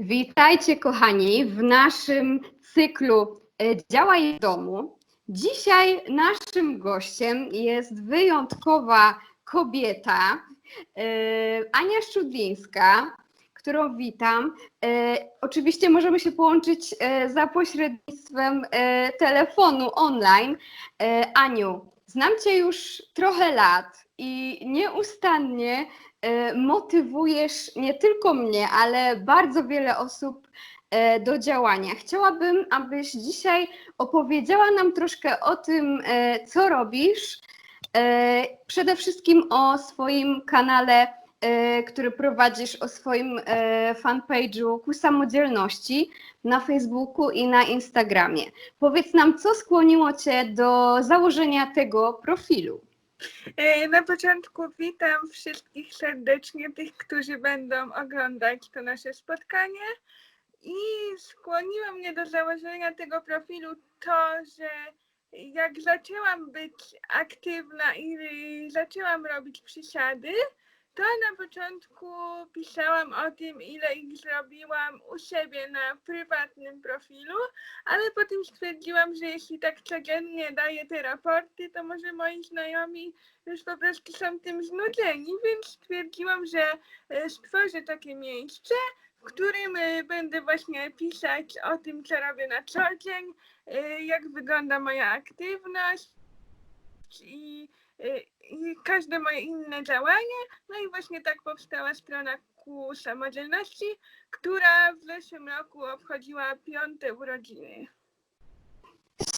Witajcie, kochani, w naszym cyklu e, Działaj w domu. Dzisiaj naszym gościem jest wyjątkowa kobieta, e, Ania Szczudlińska, którą witam. E, Oczywiście możemy się połączyć za pośrednictwem telefonu online. Aniu, znam Cię już trochę lat i nieustannie motywujesz nie tylko mnie, ale bardzo wiele osób e, do działania. Chciałabym, abyś dzisiaj opowiedziała nam troszkę o tym, e, co robisz. e, Przede wszystkim o swoim kanale, e, który prowadzisz, o swoim e, fanpage'u ku samodzielności na Facebooku i na Instagramie. Powiedz nam, co skłoniło Cię do założenia tego profilu? Na początku witam wszystkich serdecznie, tych, którzy będą oglądać to nasze spotkanie. I skłoniło mnie do założenia tego profilu to, że jak zaczęłam być aktywna i zaczęłam robić przysiady, to na początku pisałam o tym, ile ich zrobiłam u siebie na prywatnym profilu, ale potem stwierdziłam, że jeśli tak codziennie daję te raporty, to może moi znajomi już po prostu są tym znudzeni, więc stwierdziłam, że e, stworzę takie miejsce, w którym e, będę właśnie pisać o tym, co robię na co dzień, e, jak wygląda moja aktywność i, i każde moje inne działanie. No i właśnie tak powstała strona ku samodzielności, która w zeszłym roku obchodziła piąte urodziny.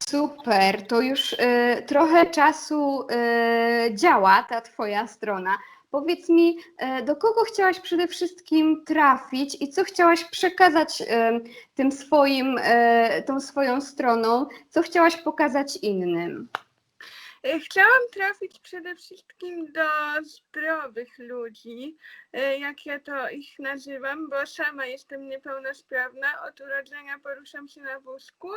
Super, to już e, trochę czasu e, działa ta Twoja strona. Powiedz mi, e, do kogo chciałaś przede wszystkim trafić i co chciałaś przekazać e, tym swoim, e, tą swoją stroną, co chciałaś pokazać innym? E, Chciałam trafić przede wszystkim do zdrowych ludzi, e, jak ja to ich nazywam, bo sama jestem niepełnosprawna, od urodzenia poruszam się na wózku,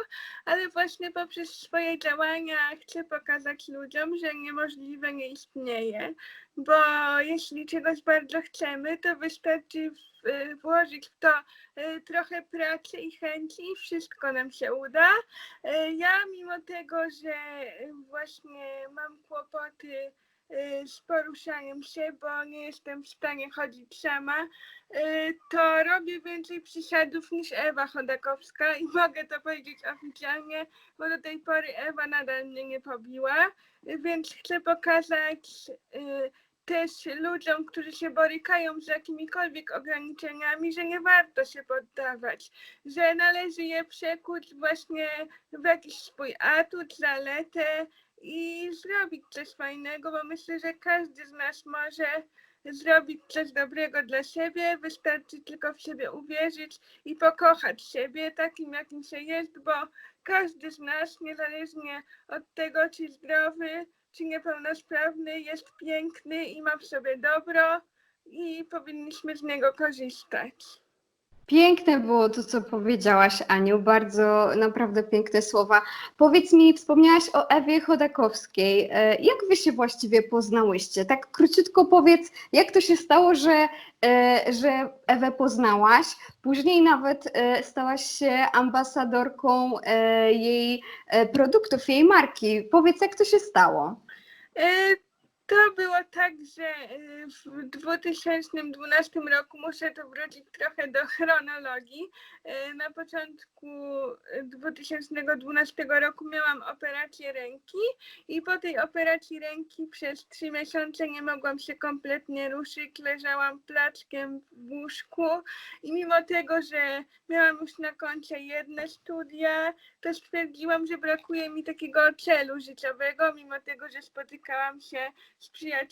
ale właśnie poprzez swoje działania chcę pokazać ludziom, że niemożliwe nie istnieje, bo jeśli czegoś bardzo chcemy, to wystarczy e, włożyć w to e, trochę pracy i chęci i wszystko nam się uda. E, Ja mimo tego, że właśnie mam kłopoty z poruszaniem się, bo nie jestem w stanie chodzić sama, to robię więcej przysiadów niż Ewa Chodakowska i mogę to powiedzieć oficjalnie, bo do tej pory Ewa nadal mnie nie pobiła, więc chcę pokazać też ludziom, którzy się borykają z jakimikolwiek ograniczeniami, że nie warto się poddawać, że należy je przekuć właśnie w jakiś swój atut, zaletę i zrobić coś fajnego, bo myślę, że każdy z nas może zrobić coś dobrego dla siebie, wystarczy tylko w siebie uwierzyć i pokochać siebie takim, jakim się jest, bo każdy z nas, niezależnie od tego, czy zdrowy, czy niepełnosprawny, jest piękny i ma w sobie dobro i powinniśmy z niego korzystać. Piękne było to, co powiedziałaś, Aniu, bardzo naprawdę piękne słowa. Powiedz mi, wspomniałaś o Ewie Chodakowskiej. E, Jak wy się właściwie poznałyście? Tak króciutko powiedz, jak to się stało, że, e, że Ewę poznałaś, później nawet e, stałaś się ambasadorką jej produktów, jej marki. Powiedz, jak to się stało? E, To było tak, że e, w 2012 roku muszę to wrócić trochę do chronologii. E, Na początku e, 2012 roku miałam operację ręki i po tej operacji ręki przez trzy miesiące nie mogłam się kompletnie ruszyć, leżałam placzkiem w łóżku i mimo tego, że miałam już na koncie jedne studia, to stwierdziłam, że brakuje mi takiego celu życiowego, mimo tego, że spotykałam się z przyjaciółmi,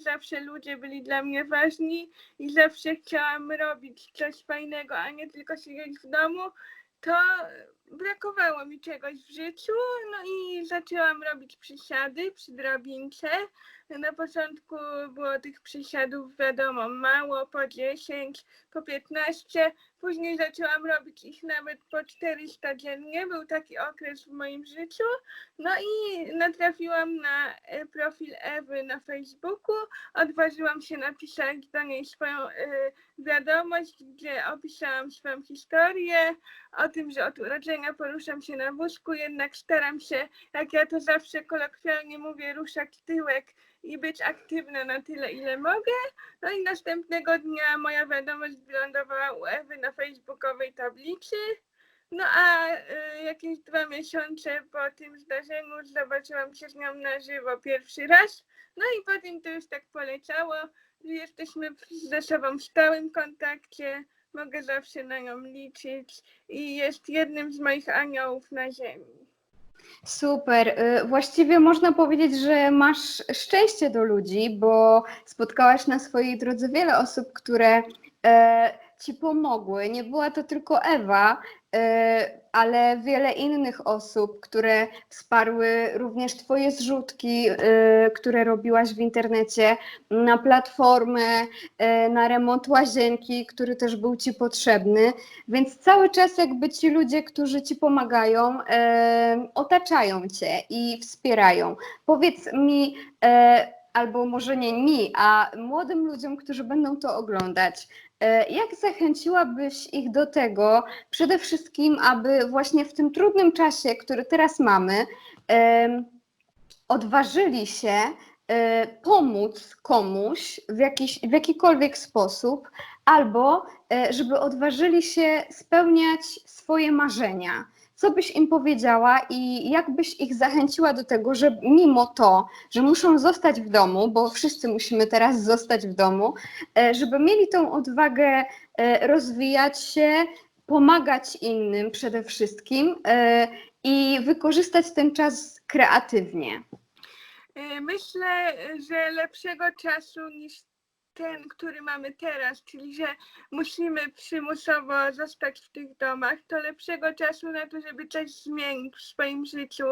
zawsze ludzie byli dla mnie ważni i zawsze chciałam robić coś fajnego, a nie tylko siedzieć w domu, to brakowało mi czegoś w życiu, no i zaczęłam robić przysiady przy drabince. Na początku było tych przysiadów, wiadomo, mało, po 10, po 15. Później zaczęłam robić ich nawet po 400 dziennie. Był taki okres w moim życiu. No i natrafiłam na e, profil Ewy na Facebooku. Odważyłam się napisać do niej swoją e, wiadomość, gdzie opisałam swoją historię, o tym, że od urodzenia poruszam się na wózku, jednak staram się, jak ja to zawsze kolokwialnie mówię, ruszać tyłek i być aktywna na tyle, ile mogę. No i następnego dnia moja wiadomość wylądowała u Ewy na facebookowej tablicy. No a y, jakieś dwa miesiące po tym zdarzeniu zobaczyłam się z nią na żywo pierwszy raz. No i potem to już tak poleciało, jesteśmy ze sobą w stałym kontakcie, mogę zawsze na nią liczyć i jest jednym z moich aniołów na ziemi. Super. Y, Właściwie można powiedzieć, że masz szczęście do ludzi, bo spotkałaś na swojej drodze wiele osób, które e, ci pomogły. Nie była to tylko Ewa, ale wiele innych osób, które wsparły również Twoje zrzutki, e, które robiłaś w internecie, na platformę, e, na remont łazienki, który też był Ci potrzebny. Więc cały czas jakby ci ludzie, którzy ci pomagają, e, otaczają cię i wspierają. Powiedz mi, e, albo może nie mi, a młodym ludziom, którzy będą to oglądać, e, jak zachęciłabyś ich do tego, przede wszystkim, aby właśnie w tym trudnym czasie, który teraz mamy, odważyli się e, pomóc komuś w, jakiś, w jakikolwiek sposób, albo e, żeby odważyli się spełniać swoje marzenia. Co byś im powiedziała i jak byś ich zachęciła do tego, że mimo to, że muszą zostać w domu, bo wszyscy musimy teraz zostać w domu, e, żeby mieli tą odwagę e, rozwijać się, pomagać innym przede wszystkim e, i wykorzystać ten czas kreatywnie. Myślę, że lepszego czasu niż ten, który mamy teraz, czyli że musimy przymusowo zostać w tych domach, to lepszego czasu na to, żeby coś zmienić w swoim życiu,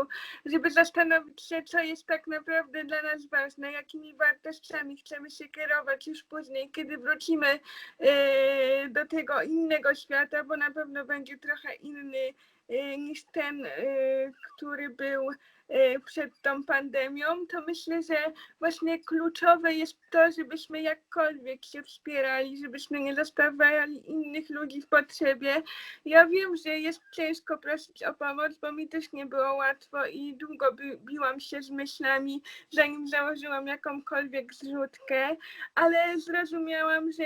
żeby zastanowić się, co jest tak naprawdę dla nas ważne, jakimi wartościami chcemy się kierować już później, kiedy wrócimy y, do tego innego świata, bo na pewno będzie trochę inny niż ten, y, który był y, przed tą pandemią, to myślę, że właśnie kluczowe jest to, żebyśmy jakkolwiek się wspierali, żebyśmy nie zostawiali innych ludzi w potrzebie. Ja wiem, że jest ciężko prosić o pomoc, bo mi też nie było łatwo i długo bi- biłam się z myślami, zanim założyłam jakąkolwiek zrzutkę, ale zrozumiałam, że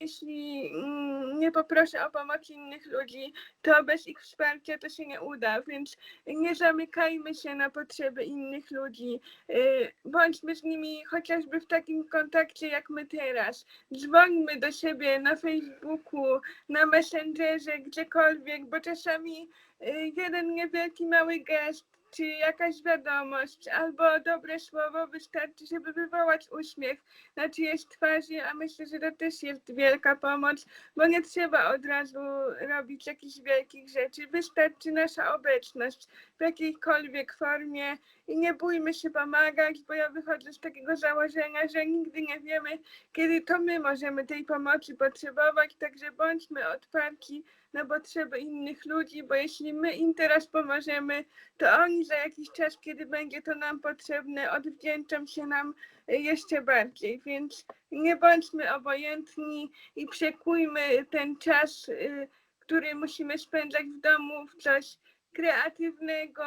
jeśli mm, nie poproszę o pomoc innych ludzi, to bez ich wsparcia to się nie uda, więc nie zamykajmy się na potrzeby innych ludzi. y, Bądźmy z nimi chociażby w takim kontakcie jak my teraz. Dzwońmy do siebie na Facebooku, na Messengerze, gdziekolwiek, bo czasami y, jeden niewielki mały gest czy jakaś wiadomość albo dobre słowo wystarczy, żeby wywołać uśmiech na czyjeś twarzy, a myślę, że to też jest wielka pomoc, bo nie trzeba od razu robić jakichś wielkich rzeczy. Wystarczy nasza obecność w jakiejkolwiek formie i nie bójmy się pomagać, bo ja wychodzę z takiego założenia, że nigdy nie wiemy, kiedy to my możemy tej pomocy potrzebować, także bądźmy otwarci na potrzeby innych ludzi, bo jeśli my im teraz pomożemy, to oni za jakiś czas, kiedy będzie to nam potrzebne, odwdzięczą się nam jeszcze bardziej, więc nie bądźmy obojętni i przekujmy ten czas, y, który musimy spędzać w domu w coś kreatywnego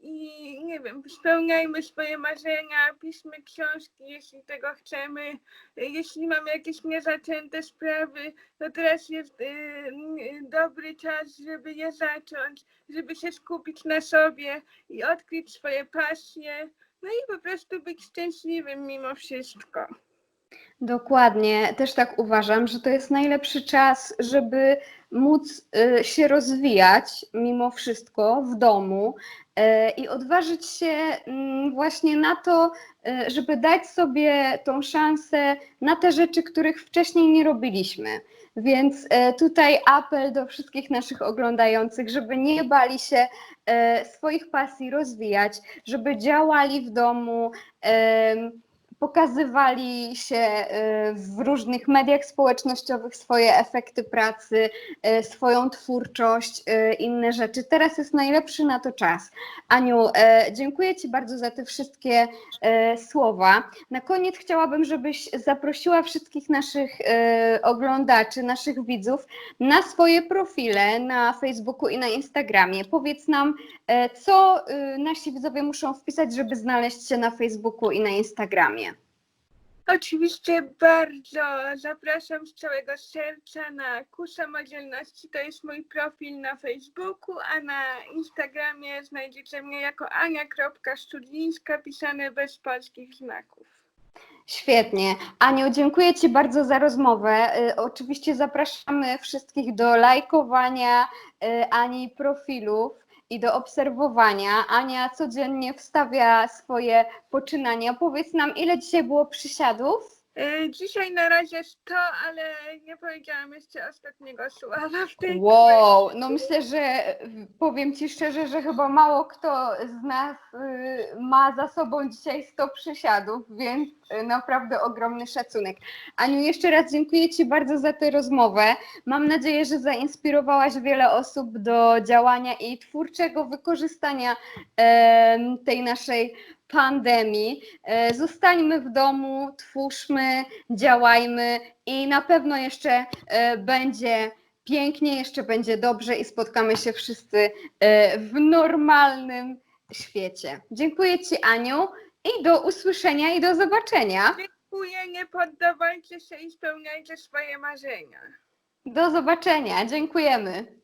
i nie wiem, spełniajmy swoje marzenia, piszmy książki, jeśli tego chcemy. Jeśli mamy jakieś niezaczęte sprawy, to teraz jest y, y, dobry czas, żeby je zacząć, żeby się skupić na sobie i odkryć swoje pasje. No i po prostu być szczęśliwym mimo wszystko. Dokładnie, też tak uważam, że to jest najlepszy czas, żeby móc y, się rozwijać mimo wszystko w domu i odważyć się mm, właśnie na to, y, żeby dać sobie tą szansę na te rzeczy, których wcześniej nie robiliśmy. Więc e, tutaj apel do wszystkich naszych oglądających, żeby nie bali się e, swoich pasji rozwijać, żeby działali w domu. Pokazywali się e, w różnych mediach społecznościowych swoje efekty pracy, e, swoją twórczość, e, inne rzeczy. Teraz jest najlepszy na to czas. Aniu, dziękuję Ci bardzo za te wszystkie słowa. Na koniec chciałabym, żebyś zaprosiła wszystkich naszych oglądaczy, naszych widzów na swoje profile na Facebooku i na Instagramie. Powiedz nam, co nasi widzowie muszą wpisać, żeby znaleźć się na Facebooku i na Instagramie. Oczywiście bardzo zapraszam z całego serca na Ku Samodzielności. To jest mój profil na Facebooku, a na Instagramie znajdziecie mnie jako ania.studlińska pisane bez polskich znaków. Świetnie. Aniu, dziękuję Ci bardzo za rozmowę. Y, Oczywiście zapraszamy wszystkich do lajkowania y, Ani profilów i do obserwowania. Ania codziennie wstawia swoje poczynania. Powiedz nam, ile dzisiaj było przysiadów? E, Dzisiaj na razie 100, ale nie powiedziałam jeszcze ostatniego słowa w tej Wow, no myślę, że powiem Ci szczerze, że chyba mało kto z nas y, ma za sobą dzisiaj 100 przysiadów, więc y, naprawdę ogromny szacunek. Aniu, jeszcze raz dziękuję Ci bardzo za tę rozmowę. Mam nadzieję, że zainspirowałaś wiele osób do działania i twórczego wykorzystania tej naszej pandemii. E, Zostańmy w domu, twórzmy, działajmy i na pewno jeszcze e, będzie pięknie, jeszcze będzie dobrze i spotkamy się wszyscy e, w normalnym świecie. Dziękuję Ci, Aniu, i do usłyszenia i do zobaczenia. Dziękuję, nie poddawajcie się i spełniajcie swoje marzenia. Do zobaczenia. Dziękujemy.